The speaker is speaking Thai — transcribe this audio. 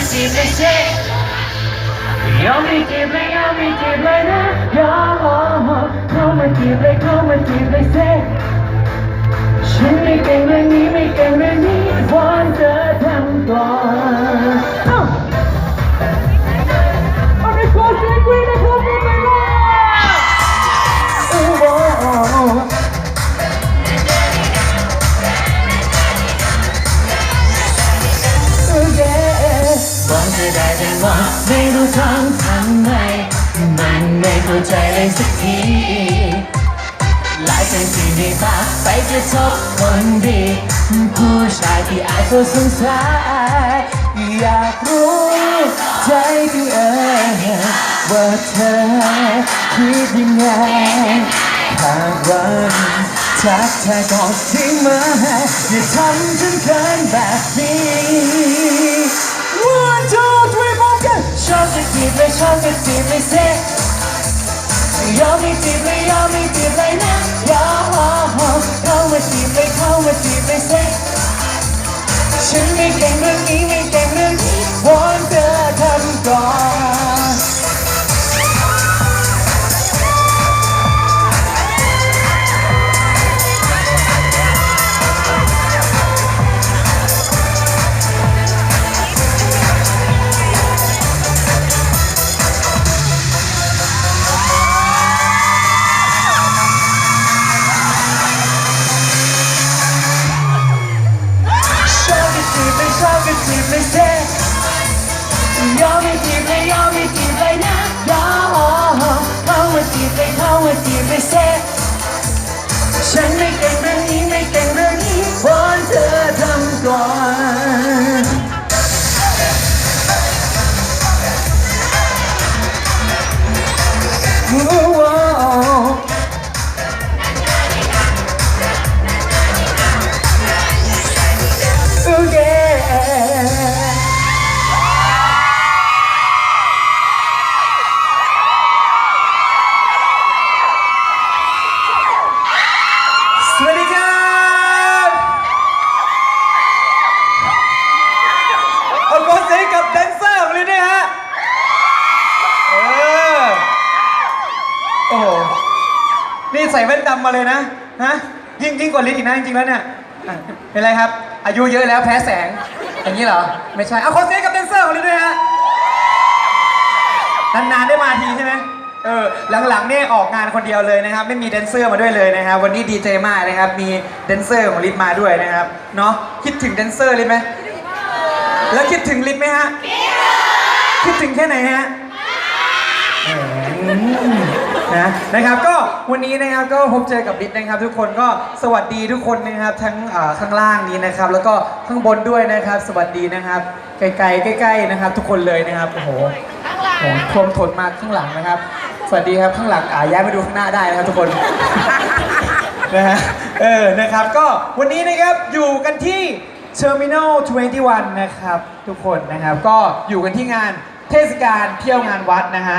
มาจีบเลยเซ่ยอมให้จีบเลยยอมไม่จีบเลยนะยอมเข้ามาจีบเลยเข้ามาจีบเลยเซ่ฉันไม่เก่งเรื่องนี้ไม่เก่งเรื่องนี้ ไม่รู้ทำทำไมมันไม่เข้าใจเลยสักทีหลายใจที่ในตาไปกระทบคนดีผู้ชายที่อาจจะสงสัยอยากรู้ใจที่เอ่ยว่าเธอคิดยังไงหากวันทักทายก่อนที่มาอย่าทำฉันเขินแบบนี้ ไม่เลยเซ่ยอมไม่จีบเลยยอมไม่จีบเลยนะยอมเข้ามาจีบเลยเข้ามาจีบเลยเซ่ฉันไม่เก่งเรื่องนี้ ไม่เลยเซ่ยอมไม่จีบเลยยอมไม่จีบเลยนะยอมเข้ามาจีบเลยเข้ามาจีบไม่เซ่ฉันไม่เก่งเรื่องนี้ไม่เก่ง ใส่แว่นดำมาเลยนะฮะยิ่งยิ่งกว่าลินอีกนะจริงๆแล้วเนี่ยอะเป็นไรครับ อายุเยอะแล้วแพ้แสง อย่างนี้เหรอ ไม่ใช่เอาขอเสียงกับแดนเซอร์ของลินด้วยฮะนานๆได้มาทีใช่ไหมเออหลังๆเนี่ยออกงานคนเดียวเลยนะครับ ไม่มีแดนเซอร์มาด้วยเลยนะครับ วันนี้ดีใจมากนะครับ มีแดนเซอร์ของลิศมาด้วยนะครับเนาะคิดถึงแดนเซอร์ลิศไหมแล้วคิดถึงลิศไหมฮะคิดถึงแค่ไหนฮะ นะนะครับก็ วันนี้นะครับก็พบเจอกับลิศนะครับ ทุกคนก็สวัสดีทุกคนนะครับทั้งอ่าข้างล่างนี้นะครับ แล้วก็ข้างบนด้วยนะครับ สวัสดีนะครับไกลๆใกล้ๆนะครับ ทุกคนเลยนะครับโอ้โหโอ้โหท่วมท้นมากข้างหลังนะครับ สวัสดีครับข้างหลังอ่าย้ายมาดูข้างหน้าได้นะครับทุกคน นะฮะ เออ นะครับ ก็วันนี้นะครับอยู่กันที่ Terminal 21 นะครับ ทุกคนนะครับ ก็อยู่กันที่งานเทศกาลเที่ยวงานวัดนะฮะ